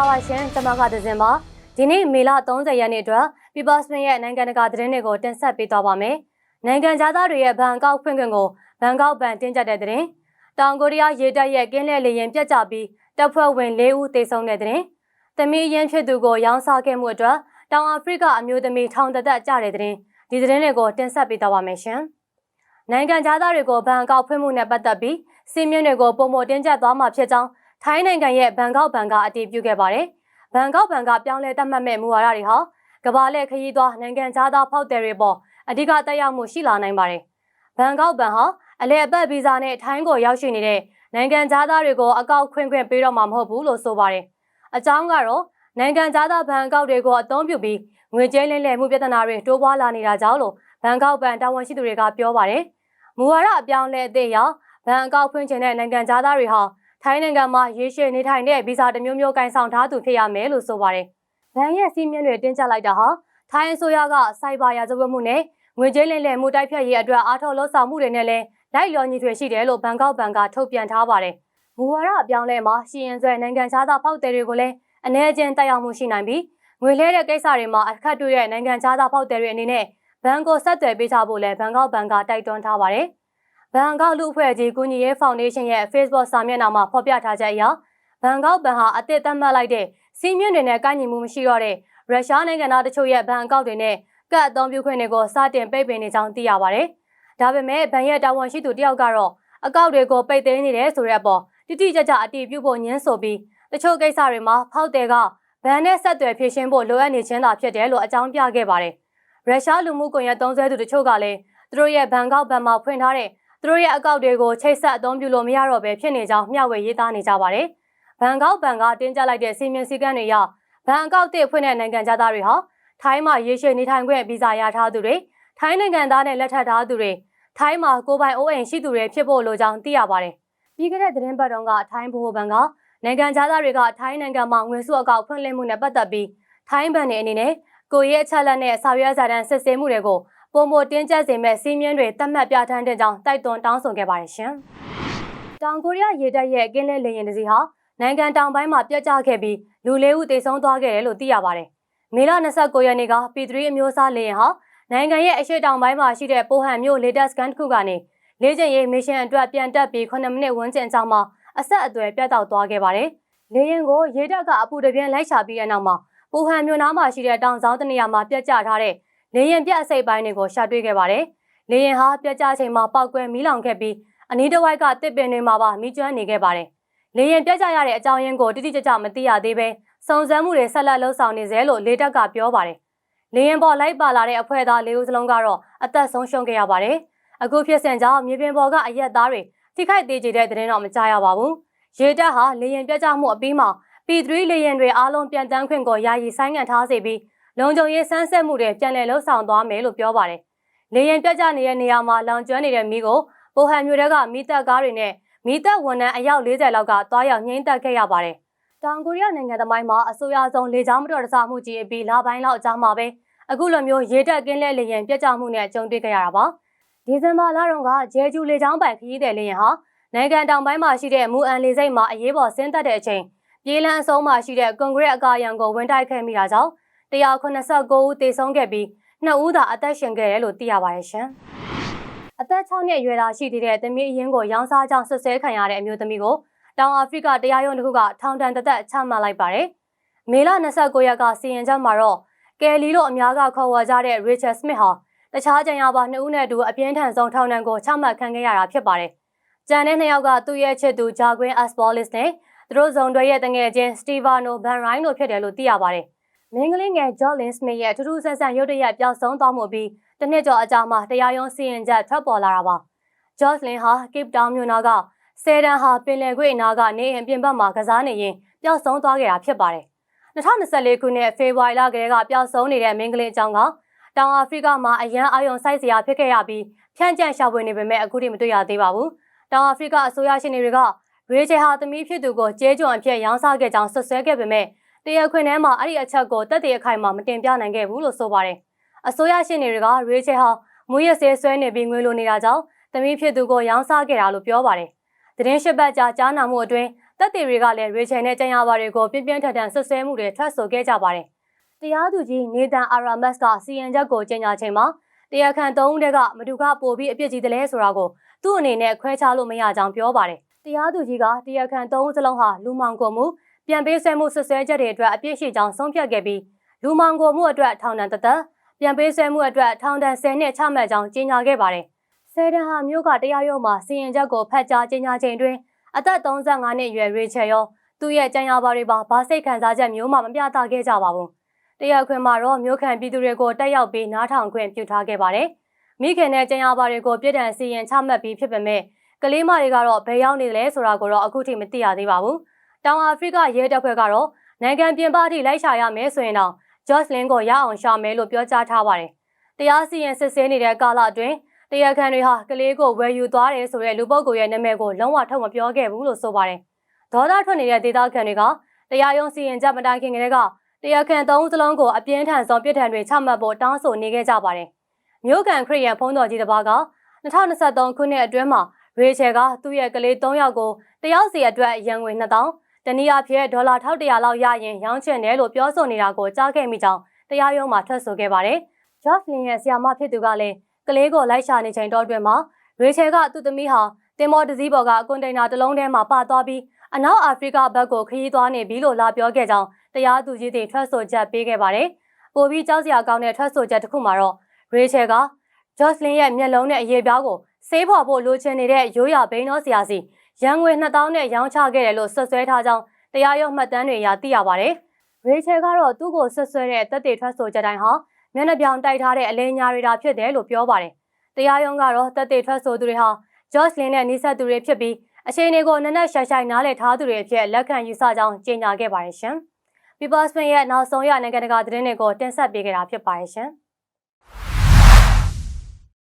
္ဂလာပါရှင်ကျွန်မကဒဇင်ပါဒီနေ့မေလ30ရက်နေ့အတွက် People's Spin ရဲ့နိုင်ငံတကာသတင်းတွေကိုတင်ဆက်ပေးသွားပါမယ်နိုင်ငံသားတွေရဲ့ဘဏ်ကောက်ဖွင့်ခွင့်ကိုဘဏ်ကောက်ဘဏ်တင်ကြတဲ့သတင်းတောင်ကိုရီးယားရေတပ်ရဲ့ကင်းလှည့်လေယာဉ်ပြတ်ကျပြီးတပ်ဖွဲ့ဝင်၄ဦးသေဆုံးတဲ့သတင်းသမီးရင်ဖြစ်သူကိုရောင်းစားခဲ့မှုအတွက်တောင်အာဖရိကအမျိုးသမီးထောင်တသက်ကြတဲ့သတင်းဒီသတင်းတွေကိုတင်ဆက်ပေးသွားပါမယ်ရှင်နိုင်ငံသားတွေကိုဘဏ်ကောက်ဖွင့်မှုနဲ့ပတ်သက်ပြီးစီးမြင့်တွေကိုပုံမတင်ကြသွားမှာဖြစ်ကြောင်း ထိုင်းနိုင်ငံရဲ့ဘန်ကောက်ဘဏ်ကအတည်ပြုခဲ့ပါတယ်။ဘန်ကောက်ဘဏ်ကပြောင်းလဲသတ်မှတ်မဲ့မူဝါဒတွေဟာကမ္ဘာလက်ခရီးသွားနိုင်ငံသားဖောက်တယ်တွေပေါ်အဓိကတက်ရောက်မှုရှိလာနိုင်ပါတယ်။ဘန်ကောက်ဘဏ်ဟာအလဲအပတ်ဗီဇာနဲ့ထိုင်းကိုရောက်ရှိနေတဲ့နိုင်ငံသားတွေကိုအကောက်ခွင့်ခွင့်ပေးတော့မှာမဟုတ်ဘူးလို့ဆိုပါတယ်။အကြောင်းကတော့နိုင်ငံသားဘဏ်အကောက်တွေကိုအသုံးပြုပြီးငွေကြေးလင်းလည်မှုပြဿနာတွေတိုးပွားလာနေတာကြောင့်လို့ဘန်ကောက်ဘဏ်တာဝန်ရှိသူတွေကပြောပါတယ်။မူဝါဒအပြောင်းလဲအသစ်ရောက်ဘဏ်အကောက်ဖွင့်ခြင်းတဲ့နိုင်ငံသားတွေဟာ ထိုင်းနိုင်ငံမှာရေရှည်နေထိုင်တဲ့ဗီဇာတစ်မျိုးမျိုးကင်ဆောင်ထားသူဖြစ်ရမယ်လို့ဆိုပါတယ်။ဗန်ရဲ့စီးမြင့်တွေတင်းကျပ်လိုက်တာဟာထိုင်းအစိုးရကစိုက်ဘာရာဇဝတ်မှုနဲ့ငွေကြေးလင်းလည်မှုတိုက်ဖြတ်ရေးအတွက်အားထုတ်လှုံ့ဆော်မှုတွေနဲ့လည်းလိုက်လျော်ညီထွေရှိတယ်လို့ဘန်ကောက်ဘဏ်ကထုတ်ပြန်ထားပါတယ်။မူဝါဒအပြောင်းလဲမှာရှီရင်ဆွဲနိုင်ငံခြားသားဖောက်သည်တွေကိုလည်းအနေအချင်းတက်ရောက်မှုရှိနိုင်ပြီးငွေလဲတဲ့ကိစ္စတွေမှာအခက်တွေ့တဲ့နိုင်ငံခြားသားဖောက်သည်တွေအနေနဲ့ဘဏ်ကိုဆက်သွယ်ပေးချဖို့လည်းဘန်ကောက်ဘဏ်ကတိုက်တွန်းထားပါတယ်။ ဘန်ကောက်လူအဖွဲ့ကြီးကုညီရေးဖောင်ဒေးရှင်းရဲ့ Facebook စာမျက်နှာမှာဖော်ပြထားချက်အရဘန်ကောက်ဘဏ်ဟာအသစ်သတ်မှတ်လိုက်တဲ့စီးမြင့်တွေနဲ့ကိုက်ညီမှုမရှိတော့တဲ့ရုရှားနိုင်ငံသားတချို့ရဲ့ဘဏ်အကောင့်တွေနဲ့ကတ်အသုံးပြုခွင့်တွေကိုစတင်ပိတ်ပင်နေကြောင်းသိရပါတယ်။ဒါပေမဲ့ဘဏ်ရဲ့တာဝန်ရှိသူတယောက်ကတော့အကောင့်တွေကိုပိတ်သိမ်းနေတယ်ဆိုတဲ့အပေါ်တိတိကျကျအတည်ပြုဖို့ညှင်းဆိုပြီးတချို့ကိစ္စတွေမှာဖောက်တယ်ကဘဏ်နဲ့ဆက်သွယ်ဖြည့်ရှင်းဖို့လိုအပ်နေခြင်းသာဖြစ်တယ်လို့အကြောင်းပြခဲ့ပါတယ်။ရုရှားလူမှုကွန်ရက်သုံးစွဲသူတချို့ကလည်းသူတို့ရဲ့ဘဏ်ကောက်ဘဏ်မှာဖွင့်ထားတဲ့ သူတို့ရဲ့အကောက်တွေကိုချိတ်ဆက်အသုံးပြုလို့မရတော့ဘဲဖြစ်နေကြောင်းမျှဝေရေးသားနေကြပါတယ်။ဘန်ကောက်ဘန်ကတင်းကျပ်လိုက်တဲ့စီမင်းစည်းကမ်းတွေအရဘန်အကောက်တစ်ဖွင့်တဲ့နိုင်ငံသားတွေဟာထိုင်းမှာရေရှည်နေထိုင်ခွင့်ဗီဇာရထားသူတွေထိုင်းနိုင်ငံသားနဲ့လက်ထပ်ထားသူတွေထိုင်းမှာကိုပိုင်အိုးအိမ်ရှိသူတွေဖြစ်ဖို့လိုကြောင်းသိရပါတယ်။ပြီးခဲ့တဲ့သတင်းပတ်တုန်းကထိုင်းဗဟိုဘဏ်ကနိုင်ငံသားတွေကထိုင်းနိုင်ငံမှာငွေစုအကောက်ဖွင့်လှစ်မှုနဲ့ပတ်သက်ပြီးထိုင်းဘဏ်တွေအနေနဲ့ကိုရဲ့အချက်လက်နဲ့စာရွက်စာတမ်းစစ်ဆေးမှုတွေကို ပုံမတင်းကျပ်စေမဲ့စီးမြင့်တွေတတ်မှတ်ပြဋ္ဌာန်းတဲ့ကြောင်းတိုက်တွန်းတောင်းဆိုခဲ့ပါတယ်ရှင်။တောင်ကိုရီးယားရေတပ်ရဲ့ကင်းလဲလေယာဉ်တစ်စီးဟာနိုင်ငံတောင်ပိုင်းမှာပြတ်ကျခဲ့ပြီးလူလေးဦးသေဆုံးသွားခဲ့တယ်လို့သိရပါတယ်။မေလ29ရက်နေ့က P3 အမျိုးအစားလေယာဉ်ဟာနိုင်ငံရဲ့အရှေ့တောင်ပိုင်းမှာရှိတဲ့ပိုဟန်မြို့လေတပ်စကန်တစ်ခုကနေလေကျင့်ရေးမစ်ရှင်အတွက်ပြန်တက်ပြီး9မိနစ်ဝန်းကျင်ကြောင်းမှာအဆက်အသွယ်ပြတ်တောက်သွားခဲ့ပါတယ်။လေယာဉ်ကိုရေတပ်ကအပူတပြင်းလိုက်ချပြီးတဲ့နောက်မှာပိုဟန်မြို့နားမှာရှိတဲ့တောင်ဆောင်တနေရာမှာပြတ်ကျထားတဲ့ လေရင်ပြအစိပ်ပိုင်းတွေကိုရှာတွေ့ခဲ့ပါတယ်။လေရင်ဟာပြကြချိန်မှာပောက်ကွဲမီးလောင်ခဲ့ပြီးအနီးတစ်ဝိုက်ကတစ်ပင်တွေမှာပါမီးကျွမ်းနေခဲ့ပါတယ်။လေရင်ပြကြရတဲ့အကြောင်းရင်းကိုတိတိကျကျမသိရသေးပဲစုံစမ်းမှုတွေဆက်လက်လှုပ်ဆောင်နေစေလို့လေတက်ကပြောပါတယ်။လေရင်ပေါ်လိုက်ပါလာတဲ့အဖွဲ့သားလေးဦးစလုံးကတော့အသက်ဆုံးရှုံးခဲ့ရပါတယ်။အခုဖြစ်စဉ်ကြောင့်မြေပြင်ပေါ်ကအရက်သားတွေထိခိုက်သေးကြတဲ့တဲ့တော့မကြားရပါဘူး။ရေတပ်ဟာလေရင်ပြကြမှုအပြီးမှာ P3 လေရင်တွေအားလုံးပြန်တန်းခွင့်ကိုယာယီဆိုင်းငံ့ထားစေပြီး လုံခြုံရေးစမ်းစစ်မှုတွေပြန်လည်လှုပ်ဆောင်သွားမယ်လို့ပြောပါတယ်။လေရင်ပြတ်ကျနေတဲ့နေရာမှာလောင်ကျွမ်းနေတဲ့မီးကိုပိုဟန်မြို့တဲကမီးတပ်ကားတွေနဲ့မီးတပ်ဝန်ထမ်းအယောက်40လောက်ကတွားရောက်ငိမ့်သက်ခဲ့ရပါတယ်။တောင်ကိုရီးယားနိုင်ငံသမိုင်းမှာအဆိုအရဆုံးလေကြောင်းမတော်တဆမှုကြီးအပြီးလပိုင်းလောက်အကြာမှာပဲအခုလိုမျိုးရေတပ်ကင်းလဲလေရင်ပြတ်ကျမှုနဲ့ကြုံတွေ့ခဲ့ရတာပါ။ဒီဇင်ဘာလတုန်းကဂျဲကျူလေကြောင်းပိုင်ခရီးသည်လေရင်ဟာနိုင်ငံတောင်ပိုင်းမှာရှိတဲ့မူအန်လေစိတ်မှာအရေးပေါ်ဆင်းသက်တဲ့အချိန်ပြေးလန်းအဆုံးမှာရှိတဲ့ကွန်ကရစ်အကာအရံကိုဝင်တိုက်ခဲ့မိတာကြောင့် 189ဦးသေဆုံးခဲ့ပြီး2ဦးသာအသက်ရှင်ခဲ့တယ်လို့သိရပါတယ်ရှင်။အသက်6နှစ်အရွယ်သာရှိသေးတဲ့သမီးအရင်းကိုရောင်းစားကြောင်းဆွဆွဲခံရတဲ့အမျိုးသမီးကိုတောင်အာဖရိကတရားရုံးတစ်ခုကထောင်ဒဏ်တစ်သက်ချမှတ်လိုက်ပါတယ်။မေလ29ရက်ကစီရင်ချက်မှာတော့ကယ်လီတို့အများကခေါ်ဝေါ်ကြတဲ့ Richard Smith ဟာတခြားကြံရပါနှစ်ဦးနဲ့အတူအပြင်းထန်ဆုံးထောင်ဒဏ်ကိုချမှတ်ခံခဲ့ရတာဖြစ်ပါတယ်။ကြံတဲ့နှစ်ယောက်ကသူ့ရဲ့ချစ်သူဂျာကွင်း Aspolis နဲ့သူတို့ဇုံတွေရဲ့တငယ်ချင်း Stevano Banrine တို့ဖြစ်တယ်လို့သိရပါတယ်။ မင်းကလေးငယ် Jolin Smith ရဲ့ထူးထူးဆန်းဆန်းရုပ်တရက်ပျောက်ဆုံးသွားမှုပြီးတနှစ်ကျော်အကြာမှာတရားရုံးစီရင်ချက်ထွက်ပေါ်လာတာပါ။ Jocelyn ဟာ Cape Town မြို့နာကဆယ်တန်းဟာပင်လယ်ကွေ့အနာကနေအိမ်ပြင်ဘက်မှာကစားနေရင်ပျောက်ဆုံးသွားခဲ့တာဖြစ်ပါတယ်။2024ခုနှစ်ဖေဖော်ဝါရီလကတည်းကပျောက်ဆုံးနေတဲ့မင်းကလေးအကြောင်းကတောင်အာဖရိကမှာအရန်အာယုံစိုက်စရာဖြစ်ခဲ့ရပြီးဖြန့်ကျက်ရှာဖွေနေပေမဲ့အခုထိမတွေ့ရသေးပါဘူး။တောင်အာဖရိကအစိုးရရှင်တွေကရေချေဟာသမီးဖြစ်သူကိုကျဲကြွံအဖြစ်ရောင်းစားခဲ့ကြောင်းဆွဆွဲခဲ့ပေမဲ့ တရားခွင်ထဲမှာအဲ့ဒီအချက်ကိုတက်တဲ့အခိုင်မှာမတင်ပြနိုင်ခဲ့ဘူးလို့ဆိုပါတယ်။အစိုးရရှင်းတွေကရေချေဟာမူရစေးဆွဲနေပြီးငွေလိုနေတာကြောင့်သမီးဖြစ်သူကိုရောင်းစားခဲ့တာလို့ပြောပါတယ်။တရင်ရှစ်ပတ်ကြာကြားနာမှုအတွင်းတပ်တွေတွေကလည်းရေချယ်နဲ့ကြံရပါတွေကိုပြင်းပြင်းထန်ထန်ဆွဆွဲမှုတွေထွက်ဆိုခဲ့ကြပါတယ်။တရားသူကြီးနေတန်အာရာမတ်ကစီရင်ချက်ကိုကြေညာချိန်မှာတရားခံသုံးဦးတက်ကမတူကပို့ပြီးအပြစ်ကြီးတယ်လဲဆိုတာကိုသူ့အနေနဲ့ခွဲခြားလို့မရကြောင်းပြောပါတယ်။တရားသူကြီးကတရားခံသုံးဦးစလုံးဟာလူမှောင်ကိုမှု ပြန်ပေးဆွဲမှုဆွဆွဲချက်တွေအတွက်အပြစ်ရှိကြောင်းဆုံးဖြတ်ခဲ့ပြီးလူမှောင်ကိုမှုအတွက်ထောင်ဒဏ်တစ်သက်ပြန်ပေးဆွဲမှုအတွက်ထောင်ဒဏ်10နှစ်ချမှတ်ကြောင်းကြေညာခဲ့ပါတယ်။ဆယ်တန်ဟာမြို့ကတရားရုံးမှာစီရင်ချက်ကိုဖတ်ကြားကြေညာချိန်တွင်အသက်35နှစ်အရွယ်ရေချယ်ရောသူ့ရဲ့ကြံရပါတွေပါဘာစိတ်ခံစားချက်မျိုးမှမပြသခဲ့ကြပါဘူး။တရားခွင်မှာတော့မြို့ခံပြည်သူတွေကိုတက်ရောက်ပြီးနားထောင်ခွင့်ပြုထားခဲ့ပါတယ်။မိခင်နဲ့ကြံရပါတွေကိုပြည်ထန်စီရင်ချမှတ်ပြီးဖြစ်ပေမဲ့ကလေးမတွေကတော့ဘယ်ရောက်နေလဲဆိုတာကိုတော့အခုထိမသိရသေးပါဘူး။ တောင်အာဖရိကရဲတပ်ဖွဲ့ကတော့နိုင်ငံပြင်ပအထိလိုက်ရှာရမယ်ဆိုရင်တော့ Jocelyn ကိုရအောင်ရှာမယ်လို့ပြောကြားထားပါတယ်။တရားစီရင်စစ်ဆေးနေတဲ့ကာလအတွင်းတရားခံတွေဟာကလေးကိုဝယ်ယူသွားတယ်ဆိုတဲ့လူပုဂ္ဂိုလ်ရဲ့နာမည်ကိုလုံးဝထုတ်မပြောခဲ့ဘူးလို့ဆိုပါတယ်။ဒေါသထွက်နေတဲ့ဒေသခံတွေကတရားရုံးစီရင်ချက်မတိုင်ခင်ကတည်းကတရားခံသုံးဦးစလုံးကိုအပြင်းထန်ဆုံးပြစ်ဒဏ်တွေချမှတ်ဖို့တောင်းဆိုနေခဲ့ကြပါတယ်။မြို့ကန်ခရစ်ယာန်ဖုံးတော်ကြီးတစ်ပါးက2023ခုနှစ်အတွင်းမှာရေချယ်ကသူ့ရဲ့ကလေး3ယောက်ကိုတယောက်စီအတွက်ရန်ငွေ2000 တနည်းအားဖြင့်ဒေါ်လာ1100လောက်ရရင်ရောင်းချင်တယ်လို့ပြောဆိုနေတာကိုကြားခဲ့မိကြောင်းတရားရုံးမှာထွက်ဆိုခဲ့ပါတယ်။ Jocelyn ရဲ့ဆရာမဖြစ်သူကလည်းကလေးကိုလိုက်ရှာနေချိန်တော့အတွင်းမှာရေချယ်ကသူ့သမီးဟာတင်မော်တစည်းပေါ်ကကွန်တိန်နာတစ်လုံးထဲမှာပါသွားပြီးအနောက်အာဖရိကဘက်ကိုခရီးသွားနေပြီလို့လာပြောခဲ့ကြောင်းတရားသူကြီးတွေထွက်ဆိုချက်ပေးခဲ့ပါတယ်။ပိုပြီးကြောက်စရာကောင်းတဲ့ထွက်ဆိုချက်တစ်ခုမှာတော့ရေချယ်က Jocelyn ရဲ့မျက်လုံးနဲ့အရေးပြားကိုဆေးဖော်ဖို့လိုချင်နေတဲ့ရိုးရာဘိန်းတော်ဆရာစီ ရန်ငွေ2000နဲ့ရောင်းချခဲ့တယ်လို့ဆွဆွဲထားကြောင်းတရားရုံးမှတ်တမ်းတွေအရသိရပါတယ်။ရေချယ်ကတော့သူ့ကိုဆွဆွဲတဲ့တက်တေထွက်ဆိုချက်တိုင်းဟာမျက်နှာပြောင်တိုက်ထားတဲ့အလဲညာတွေတာဖြစ်တယ်လို့ပြောပါတယ်။တရားရုံးကတော့တက်တေထွက်ဆိုသူတွေဟာ Jocelyn နဲ့နှိဆက်သူတွေဖြစ်ပြီးအချိန်တွေကိုနက်နက်ရှိုင်ရှိုင်နားလည်ထားသူတွေအဖြစ်လက်ခံယူဆကြောင်းကြေညာခဲ့ပါတယ်ရှင်။ People's Bank ရဲ့နောက်ဆုံးရနိုင်ငံတကာသတင်းတွေကိုတင်ဆက်ပေးခဲ့တာဖြစ်ပါတယ်ရှင်။